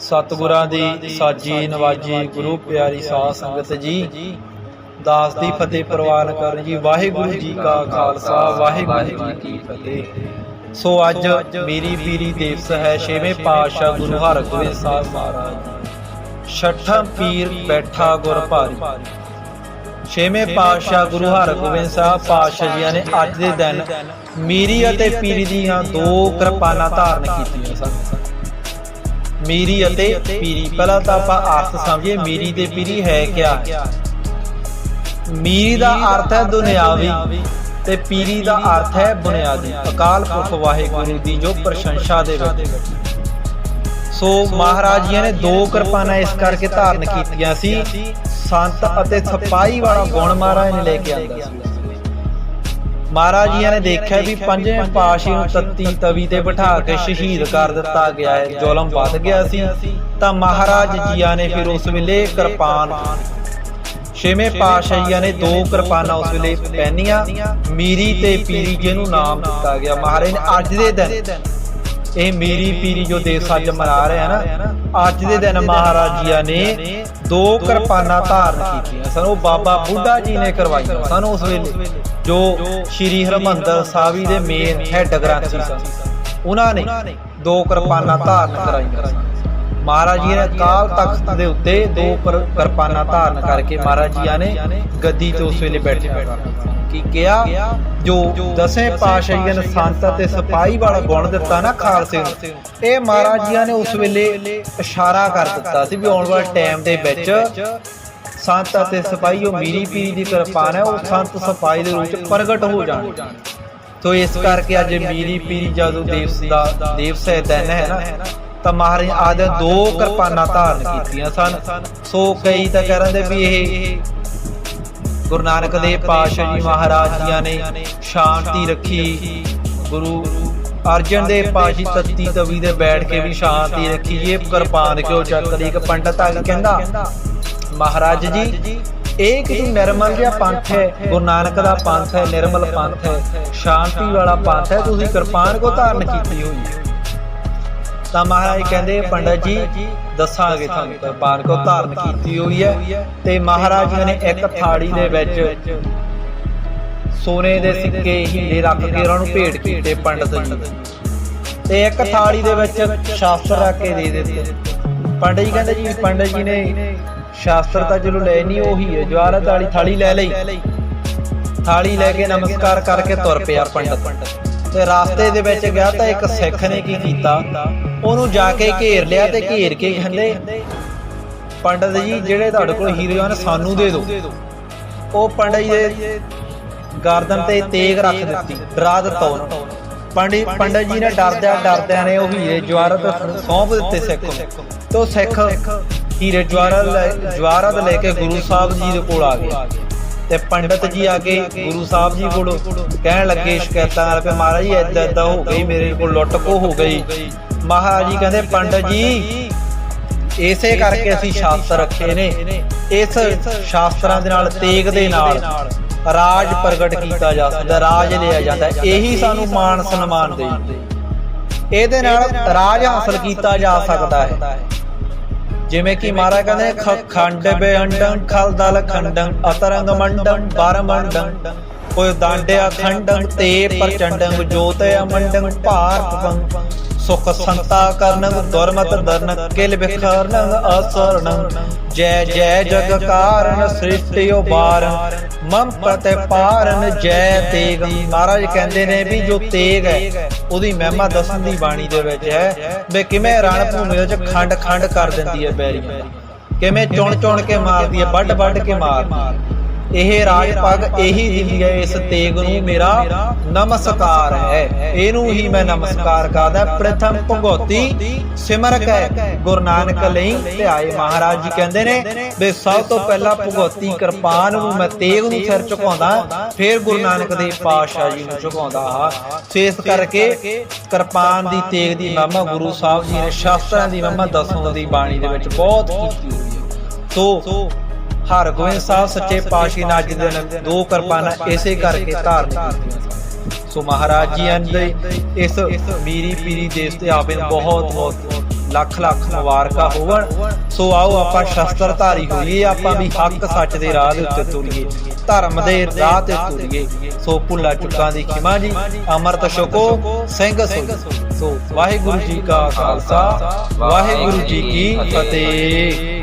ਸਤਿਗੁਰਾਂ ਦੀ ਸਾਜੀ ਨਵਾਜੀ ਗੁਰੂ ਪਿਆਰੀ ਸਾਧ ਸੰਗਤ ਜੀ। ਦਾਸ ਦੀ ਫਤਿਹ ਪ੍ਰਵਾਨ ਕਰਨ ਜੀ। ਵਾਹਿਗੁਰੂ ਜੀ ਕਾ ਖਾਲਸਾ ਵਾਹਿਗੁਰੂ ਜੀ ਕੀ ਫਤਿਹ। ਸੋ ਅੱਜ ਮੇਰੀ ਪੀਰੀ ਦਿਵਸ ਹੈ ਛੇਵੇਂ ਪਾਤਸ਼ਾਹ ਗੁਰੂ ਹਰਗੋਬਿੰਦ ਸਾਹਿਬ ਮਹਾਰਾਜ ਜੀ। ਛਠਾ ਪੀਰ ਬੈਠਾ ਗੁਰ ਭਾਰੀ। ਛੇਵੇਂ ਪਾਤਸ਼ਾਹ ਗੁਰੂ ਹਰਗੋਬਿੰਦ ਸਾਹਿਬ ਪਾਤਸ਼ਾਹ ਜੀਆਂ ਨੇ ਅੱਜ ਦੇ ਦਿਨ ਮੀਰੀ ਅਤੇ ਪੀਰੀ ਦੀਆਂ ਦੋ ਕਿਰਪਾਨਾਂ ਧਾਰਨ ਕੀਤੀਆਂ ਸਨ। ਮੀਰੀ ਅਤੇ ਪੀਰੀ। ਪਹਿਲਾਂ ਤਾਂ ਆਪਾਂ ਅਰਥ ਸਮਝੀਏ, ਮੀਰੀ ਤੇ ਪੀਰੀ ਹੈ ਕਿਆ? ਮੀਰੀ ਦਾ ਅਰਥ ਹੈ ਦੁਨਿਆਵੀ ਤੇ ਪੀਰੀ ਦਾ ਅਰਥ ਹੈ ਬੁਨਿਆਦੀ। ਅਕਾਲ ਪੁਰਖ ਵਾਹਿਗੁਰੂ ਦੀ ਜੋ ਪ੍ਰਸ਼ੰਸਾ ਦੇ ਵਿੱਚ। ਸੋ ਮਹਾਰਾਜ ਜੀ ਨੇ ਦੋ ਕਿਰਪਾਨਾਂ ਇਸ ਕਰਕੇ ਧਾਰਨ ਕੀਤੀਆਂ ਸੀ। ਸੰਤ ਅਤੇ ਸਪਾਈ ਵਾਲਾ ਗੁਣ ਮਹਾਰਾਜ ਨੇ ਲੈ ਕੇ ਆਂਦਾ ਸੀ। ਮਹਾਰਾਜ ਜੀ ਨੇ ਦੇਖਿਆ ਵੀ ਪੰਜਵੇਂ ਪਾਸ਼ੇ ਨੂੰ ਤੱਤੀ ਤਵੀ ਤੇ ਬਿਠਾ ਕੇ ਸ਼ਹੀਦ ਕਰ ਦਿੱਤਾ ਗਿਆ ਹੈ। ਜ਼ੁਲਮ ਵੱਧ ਗਿਆ ਸੀ। ਤਾਂ ਮਹਾਰਾਜ ਜੀਆਂ ਨੇ ਫਿਰ ਉਸ ਵੇਲੇ ਕਿਰਪਾਨ ਛੇਵੇਂ ਪਾਤਸ਼ਾਹੀਆਂ ਨੇ ਦੋ ਕਿਰਪਾਨਾਂ ਉਸ ਵੇਲੇ ਪਹਿਨੀਆਂ। ਮੀਰੀ ਤੇ ਪੀਰੀ ਜਿਹਨੂੰ ਨਾਮ ਦਿੱਤਾ ਗਿਆ। ਮਹਾਰਾਜ ਨੇ ਅੱਜ ਦੇ ਦਿਨ ਇਹ ਮੀਰੀ ਪੀਰੀ ਜੋ ਦੇਸ ਅੱਜ ਮਨਾ ਰਹੇ ਨਾ, ਅੱਜ ਦੇ ਦਿਨ ਮਹਾਰਾਜ ਨੇ ਦੋ ਕਿਰਪਾਨਾਂ ਧਾਰਨ ਕੀਤੀਆਂ ਸਨ। ਉਹ ਬਾਬਾ ਬੁੱਢਾ ਜੀ ਨੇ ਕਰਵਾਈਆਂ ਸਨ ਉਸ ਵੇਲੇ, ਜੋ ਸ਼੍ਰੀ ਹਰਮੰਦਰ ਸਾਹਿਬ ਦੇ ਮੇਨ ਹੈਡ ਗ੍ਰੰਥੀ ਸਨ। ਉਹਨਾਂ ਨੇ ਦੋ ਕਿਰਪਾਨਾਂ ਧਾਰਨ ਕਰਾਈਆਂ ਸਨ। ਮਹਾਰਾਜ ਜੀ ਨੇ ਕਾਲ ਤਖਤ ਦੇ ਉੱਤੇ ਦੋ ਕਿਰ- ਕਿਰਪਾਨਾਂ ਧਾਰਨ ਕਰਕੇ ਮਹਾਰਾਜ ਜੀ ਨੇ ਗੱਦੀ ਤੇ ਉਸ ਵੇਲੇ ਬੈਠੇ ਕੀ ਕਿਹਾ? ਜੋ ਦਸੇ ਪਾਤਸ਼ਾਹੀਆਂ ਨੇ ਸੰਤ ਅਤੇ ਸਿਪਾਹੀ ਵਾਲਾ ਗੁਣ ਦਿੱਤਾ ਨਾ ਖਾਲਸੇ ਨੂੰ। ਇਹ ਮਹਾਰਾਜ ਜੀ ਨੇ ਉਸ ਵੇਲੇ ਇਸ਼ਾਰਾ ਕਰ ਦਿੱਤਾ ਸੀ ਵੀ ਆਉਣ ਵਾਲੇ ਟਾਈਮ ਦੇ ਵਿੱਚ ਸੰਤ ਅਤੇ ਸਿਪਾਹੀ ਉਹ ਮੀਰੀ ਪੀਰੀ ਦੀ ਕਿਰਪਾਨ ਹੈ ਉਹ ਸੰਤ ਸਿਪਾਹੀ ਦੇ ਰੂਪ ਚ ਪ੍ਰਗਟ ਹੋ ਜਾਣਗੇ ਤੋ ਇਸ ਕਰਕੇ ਅੱਜ ਮੀਰੀ ਪੀਰੀ ਜਦੋਂ ਦਿਵਸ ਦਾ ਦਿਵਸ ਹੈ ਦਿਨ ਹੈ ਨਾ। ਤਾਂ ਮਹਾਰਾਜ ਆਦੇ ਦੋ ਕਿਰਪਾਨਾਂ ਧਾਰਨ ਕੀਤੀਆਂ ਸਨ। ਸੋ ਕਈ ਤਾਂ ਕਹਿ ਰਹੇ ਵੀ ਇਹ ਗੁਰੂ ਨਾਨਕ ਦੇਵ ਪਾਤਸ਼ਾਹ ਜੀ ਮਹਾਰਾਜ ਜੀਆਂ ਨੇ ਸ਼ਾਂਤੀ ਰੱਖੀ। ਗੁਰੂ ਅਰਜਨ ਦੇਵ ਪਾਸ਼ੀ ਤੱਤੀ ਤਵੀ ਦੇ ਬੈਠ ਕੇ ਵੀ ਸ਼ਾਂਤੀ ਰੱਖੀ। ਇਹ ਕਿਰਪਾਨ ਕਿਉਂ ਚੱਕ ਲਈ? ਇੱਕ ਪੰਡਤ ਆ ਕੇ ਕਹਿੰਦਾ, ਮਹਾਰਾਜ ਜੀ, ਇਹ ਕਿ ਨਿਰਮਲ ਜਿਹਾ ਪੰਥ ਹੈ। ਗੁਰੂ ਨਾਨਕ ਦਾ ਪੰਥ ਹੈ, ਨਿਰਮਲ ਪੰਥ ਹੈ। ਸ਼ਾਂਤੀ ਵਾਲਾ ਪੰਥ ਹੈ। ਤੁਸੀਂ ਕਿਰਪਾਨ ਕੋ ਧਾਰਨ ਕੀਤੀ ਹੋਈ ਹੈ? ਤਾਂ ਮਹਾਰਾਜ ਕਹਿੰਦੇ, ਪੰਡਤ ਜੀ, ਦੱਸਾਂਗੇ ਤੁਹਾਨੂੰ ਕਿਰਪਾਨ ਕੋ ਧਾਰਨ ਕੀਤੀ ਹੋਈ ਹੈ ਤੇ ਮਹਾਰਾਜ ਜੀ ਨੇ ਇੱਕ ਥਾੜੀ ਦੇ ਵਿੱਚ ਸੋਨੇ ਦੇ ਸਿੱਕੇ ਹੀਰੇ ਰੱਖ ਕੇ ਉਹਨਾਂ ਨੂੰ ਭੇਟ ਕੀਤੇ ਪੰਡਤ ਜੀ। ਤੇ ਇੱਕ ਥਾੜੀ ਦੇ ਵਿੱਚ ਸ਼ਾਸਤਰ ਰੱਖ ਕੇ ਦੇ ਦਿੱਤੇ। ਪੰਡਤ ਜੀ ਕਹਿੰਦੇ ਜੀ, ਪੰਡਤ ਜੀ ਨੇ ਸ਼ਾਸਤਰ ਤਾਂ ਚਲੋ ਲੈ ਨਹੀਂ, ਉਹੀ ਹੈ ਜਵਾਰਤ ਵਾਲੀ ਥਾਲੀ ਲੈ ਲਈ। ਥਾਲੀ ਲੈ ਕੇ ਨਮਸਕਾਰ ਕਰਕੇ ਤੁਰ ਪਿਆ ਪੰਡਤ। ਤੇ ਰਾਸਤੇ ਦੇ ਵਿੱਚ ਗਿਆ ਤਾਂ ਇੱਕ ਸਿੱਖ ਨੇ ਕੀ ਕੀਤਾ? ਉਹਨੂੰ ਜਾ ਕੇ ਘੇਰ ਲਿਆ ਤੇ ਘੇਰ ਕੇ ਕਹਿੰਦੇ, ਪੰਡਤ ਜੀ, ਜਿਹੜੇ ਤੁਹਾਡੇ ਕੋਲ ਹੀਰੇ ਹਨ, ਸਾਨੂੰ ਦੇ ਦਿਓ। ਉਹ ਪੰਡਤ ਜੀ ਦੇ ਗਰਦਨ ਤੇ ਤੇਗ ਰੱਖ ਦਿੱਤੀ, ਡਰਾ ਦਿੱਤਾ ਉਹਨੂੰ। ਪੰਡਿਤ, ਪੰਡਤ ਜੀ ਨੇ ਡਰਦਿਆਂ ਡਰਦਿਆਂ ਨੇ ਉਹ ਹੀਰੇ ਜਵਾਰਤ ਸੌਂਪ ਦਿੱਤੇ ਸਿੱਖ ਨੂੰ। ਤੇ ਉਹ ਸਿੱਖ ਹੀਰੇ ਜਵਾਰਤ ਲੈ- ਜਵਾਰਤ ਲੈ ਕੇ ਗੁਰੂ ਸਾਹਿਬ ਜੀ ਦੇ ਕੋਲ ਆ ਗਏ। ਤੇ ਪੰਡਤ ਜੀ ਆ ਕੇ ਗੁਰੂ ਸਾਹਿਬ ਜੀ ਕੋਲ ਕਹਿਣ ਲੱਗੇ ਸ਼ਿਕਾਇਤਾਂ ਨਾਲ ਕਿ ਮਹਾਰਾਜ ਜੀ ਏਦਾਂ ਏਦਾਂ ਹੋ ਗਈ, ਮੇਰੇ ਕੋਲ ਲੁੱਟ ਖੋ ਹੋ ਗਈ। ਮਹਾਰਾਜ ਜੀ ਕਹਿੰਦੇ ਪੰਡਤ ਜੀ ਇਸੇ ਕਰਕੇ ਅਸੀਂ ਸ਼ਾਸਤਰ ਰੱਖੇ ਨੇ। ਇਸ ਸ਼ਾਸਤਰਾਂ ਦੇ ਨਾਲ ਤੇਗ ਦੇ ਨਾਲ ਰਾਜ ਪ੍ਰਗਟ ਕੀਤਾ ਜਾ ਸਕਦਾ ਰਾਜ ਲਿਆ ਜਾਂਦਾ। ਇਹੀ ਸਾਨੂੰ ਮਾਣ ਸਨਮਾਨ ਦੇ। ਇਹਦੇ ਨਾਲ ਰਾਜ ਹਾਸਲ ਕੀਤਾ ਜਾ ਸਕਦਾ ਹੈ। ਜਿਵੇਂ ਕਿ ਮਹਾਰਾਜ ਕਹਿੰਦੇ ਖੰਡ ਬੇਅੰਡੰ ਖਲ ਦਲ ਖੰਡੰ ਅਤਰੰਗ ਮੰਡੰ ਬਰ ਮੰਡੰ। ਕੋਈ ਦਾੰਡਿਆ ਖੰਡੰ ਤੇ ਪ੍ਰਚੰਡੰ ਜੋਤਿ ਅਮੰਡੰ ਭਾਰ ਪਵੰ ਸੁਖ ਸੰਤਾ ਕਰਨੰ ਦੁਰਮਤ ਦਰਨ ਕਿਲ ਬਿਖਰਨੰ ਅਸਰਣੰ ਜੈ ਜੈ ਜਗ ਕਾਰਨ, ਸ੍ਰਿਸ਼ਟਿ ਉਬਾਰਨ ਮਮ ਪ੍ਰਤਿ ਪਾਰਨ, ਜੈ ਤੇਗ। ਮਹਾਰਾਜ ਕਹਿੰਦੇ ਨੇ ਵੀ ਜੋ ਤੇਗ ਹੈ, ਉਹਦੀ ਮਹਿਮਾ ਦਸਨ ਦੀ ਬਾਣੀ ਦੇ ਵਿੱਚ ਹੈ ਵੀ ਕਿਵੇਂ ਰਣ ਭੂਮੀ ਵਿੱਚ ਖੰਡ ਖੰਡ ਕਰ ਦਿੰਦੀ ਹੈ ਬੈਰੀਆਂ। ਕਿਵੇਂ ਚੁਣ ਚੁਣ ਕੇ ਮਾਰਦੀ ਹੈ ਵੱਡ ਵੱਡ ਕੇ ਮਾਰਦੀ ਇਹ ਰਾਜ ਪੱਗ ਇਹੀ ਦਿੰਦੀ ਹੈ, ਇਸ ਤੇਗ ਨੂੰ ਮੇਰਾ ਨਮਸਕਾਰ ਹੈ। ਇਹਨੂੰ ਹੀ ਮੈਂ ਨਮਸਕਾਰ ਕਰਦਾ, ਪ੍ਰਥਮ ਭਗਉਤੀ ਸਿਮਰਕ ਹੈ, ਗੁਰੂ ਨਾਨਕ ਲਈ ਧਿਆਏ ਮਹਾਰਾਜ ਜੀ ਕਹਿੰਦੇ ਨੇ ਵੀ ਸਭ ਤੋਂ ਪਹਿਲਾਂ ਭਗਉਤੀ ਕਿਰਪਾਨ ਨੂੰ ਮੈਂ ਤੇਗ ਨੂੰ ਸਿਰ ਝੁਕਾਉਂਦਾ, ਫਿਰ ਗੁਰੂ ਨਾਨਕ ਦੇਵ ਪਾਤਸ਼ਾਹ ਜੀ ਨੂੰ ਝੁਕਾਉਂਦਾ ਹਾਂ। ਸੋ ਇਸ ਕਰਕੇ ਕਿਰਪਾਨ ਦੀ ਤੇਗ ਦੀ ਮਹਿਮਾ ਗੁਰੂ ਸਾਹਿਬ ਜੀ ਨੇ ਸ਼ਾਸਤਰਾਂ ਦੀ ਮਹਿਮਾ ਦਸੋਂ ਦੀ ਬਾਣੀ ਦੇ ਵਿੱਚ ਬਹੁਤ ਕੀਤੀ ਹੋਈ ਹੈ। ਸੋ ਹਰਗੋਬਿੰਦ ਸਾਹਿਬ ਸੱਚੇ ਪਾਤਸ਼ਾਹ ਨੇ ਅੱਜ ਦਿਨ ਦੋ ਕਿਰਪਾਨਾਂ ਇਸੇ ਕਰਕੇ ਧਾਰਨ ਕੀਤੀਆਂ ਸੋ ਮਹਾਰਾਜ ਜੀ ਅੰਦੇ ਇਸ ਮੀਰੀ ਪੀਰੀ ਦੇਸ਼ ਤੇ ਆਪੇ ਬਹੁਤ ਬਹੁਤ ਲੱਖ ਲੱਖ ਮੁਬਾਰਕਾਂ ਹੋਵਣ। ਸੋ ਆਓ ਆਪਾਂ ਸ਼ਸਤਰਧਾਰੀ ਹੋਈਏ, ਆਪਾਂ ਵੀ ਹੱਕ ਸੱਚ ਦੇ ਰਾਹ ਦੇ ਉੱਤੇ ਤੁਰੀਏ, ਧਰਮ ਦੇ ਰਾਹ ਤੇ ਤੁਰੀਏ। ਸੋ ਭੁੱਲਾ ਚੁੱਕਾਂ ਦੀ ਖਿਮਾ ਜੀ, ਅਮਰਤ ਛਕੋ, ਸਿੰਘ ਸੋ ਸੋ ਵਾਹਿਗੁਰੂ ਜੀ ਕਾ ਖਾਲਸਾ, ਵਾਹਿਗੁਰੂ ਜੀ ਕੀ ਫਤਿਹ।